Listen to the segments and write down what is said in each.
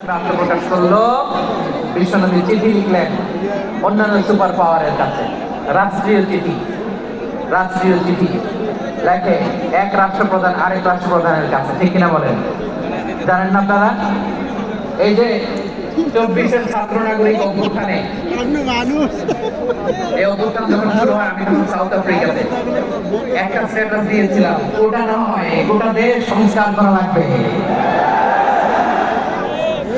আত্মপ্রকাশ করল বিশ্বনবী চিঠি লিখলেন অন্যান্য সুপার পাওয়ারের কাছে। রাষ্ট্রীয় চিঠি রাষ্ট্রীয় চিঠি। লেখে, এক রাষ্ট্রপ্রধান, আরেক রাষ্ট্রপ্রধানের কাছে। ঠিক কিনা বলেন? জানেন না আপনারা? এই যে চব্বিশের ছাত্র নাগরিক অভ্যুত্থানে, এই অভ্যুত্থান যখন শুরু হয়, আমি তখন সাউথ আফ্রিকাতে একটা স্ট্যাটাস দিয়েছিলাম ওটা না হয়, গোটা দেশ সংস্কার করা লাগবে।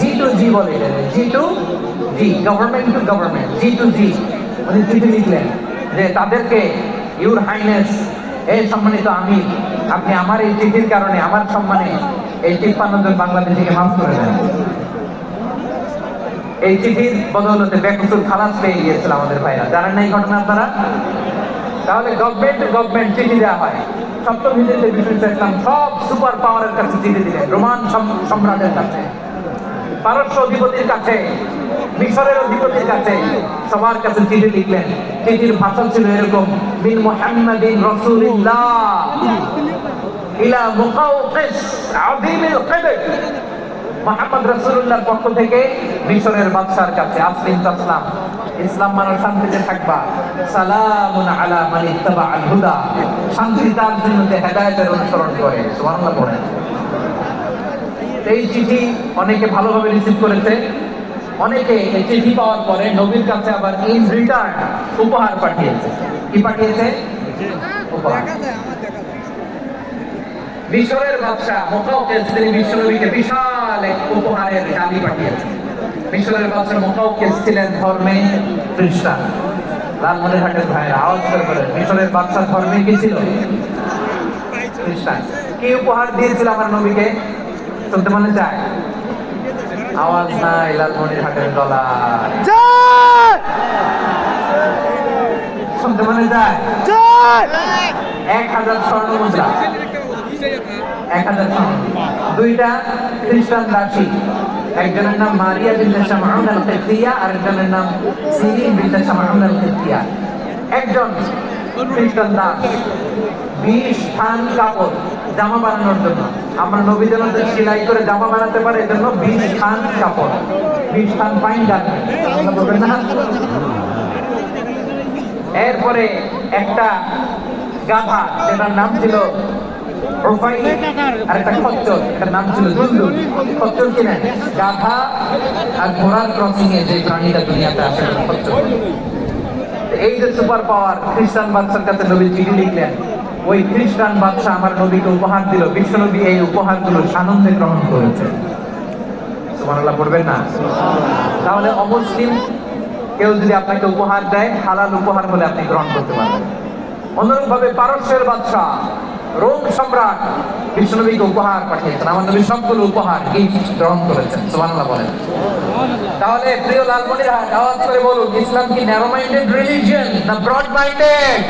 জি টু জি বলে G to G government to government G to G উনি চিঠি লিখলেন যে তাদেরকে ইউর হাইনেস এই সম্মানিত আমি আপনি আমার এই চিঠির কারণে, আমার সম্মানে এই তিপ্পান্ন জন বাংলাদেশিকে মাফ করে দেন। এই চিঠির বদৌলতে বেকসুর খালাস পেয়ে গিয়েছিল আমাদের ভাইরা। জানেন না এই ঘটনা আপনারা? তাহলে গভর্নমেন্ট গভর্নমেন্ট চিঠি দেওয়া হয়। সপ্তম হিজড়িতে বিষ্ণু সব সুপার পাওয়ারের কাছে চিঠি দিলেন, রোমান সম্রাটের কাছে। পারস্য অধিপতির কাছে, মিশরের অধিপতির কাছে সবার কাছে চিঠি লিখলেন। চিঠির ভাষা ছিল এরকম বিন মুহাম্মাদিন রাসূলিল্লাহ ইলা কিবর। মোহাম্মদ রাসূলুল্লাহর পক্ষ থেকে মিশরের বাদশার কাছে, আসলিম তাসলাম, ইসলাম মানো শান্তিতে থাকবা। সালামুন আলা মান ইত্তাবা আল হুদা। শান্তি তার জন্য হেদায়েতের অনুসরণ করে, সুবহানাল্লাহ পড়েন এই চিঠি অনেকে ভালোভাবে রিসিভ করেছে। অনেকে এই চিঠি পাওয়ার পরে নবীর কাছে আবার ইন রিটার্ন উপহার পাঠিয়েছে। কি পাঠিয়েছে? মিশরের বাদশা মোকাউকেস তিনি বিশাল এক উপহারের পাঠিয়েছেন মিশরের বাদশা মোকাউকেস ছিলেন ধর্মে খ্রিস্টান। লালমনিরহাটের ভাইয়েরা, আওয়াজ করে মিশরের বাদশা ধর্মে কি ছিল? খ্রিস্টান। কি উপহার দিয়েছিল আমার নবীকে? শুনতে মনে চায়? আওয়াজ নাই লালমনিরহাটের গলা। জয়! শুনতে মনে যায় এক হাজার স্বর্ণ মুদ্রা। এক হাজার স্বর্ণ। দুইটা খ্রিস্টান দাসী। একজনের নাম মারিয়া বিনতে শামাউন আল কিবতিয়া আর একজনের নাম সিরিন বিনতে শামাউন আল কিবতিয়া একজন বিশ থান কাপড় জামা বানানোর জন্য। আমরা নবী যেন সেলাই করে জামা বানাতে পারে, এজন্য বিশ থান কাপড়, বিশ থান বলবেন না? এরপরে একটা গাধা, যেটার নাম ছিল আর একটা খচ্চর, এটার নাম ছিল খচ্চর কিনে গাধা আর ঘোড়ার ক্রসিং এ যে প্রাণীটা দুনিয়াতে আসে, খচ্চর। এই যে সুপার পাওয়ার খ্রিস্টান বাদশার কাছে নবী চিঠি লিখলেন, ওই খ্রিস্টান বাদশা আমার নবীকে উপহার দিল। বিশ্বনবী এই উপহারগুলো সানন্দে গ্রহণ করেছে। সুবহানাল্লাহ পড়বেন না? তাহলে অমুসলিম কেউ যদি আপনাকে উপহার দেয়, হালাল উপহার বলে আপনি গ্রহণ করতে পারবেন। অনুরূপ ভাবে পারস্যের বাদশাহ, রোম সম্রাট বিষ্ণুনবীকে উপহার পাঠিয়েছেন, আমার নবী সবগুলো উপহার গিফট গ্রহণ করেছেন, সুবহানাল্লাহ বলেন। তাহলে প্রিয় লালমনিরহাট, আওয়াজ করে বলুন, ইসলাম কি ন্যারো মাইন্ডেড রিলিজিয়ন না ব্রড মাইন্ডেড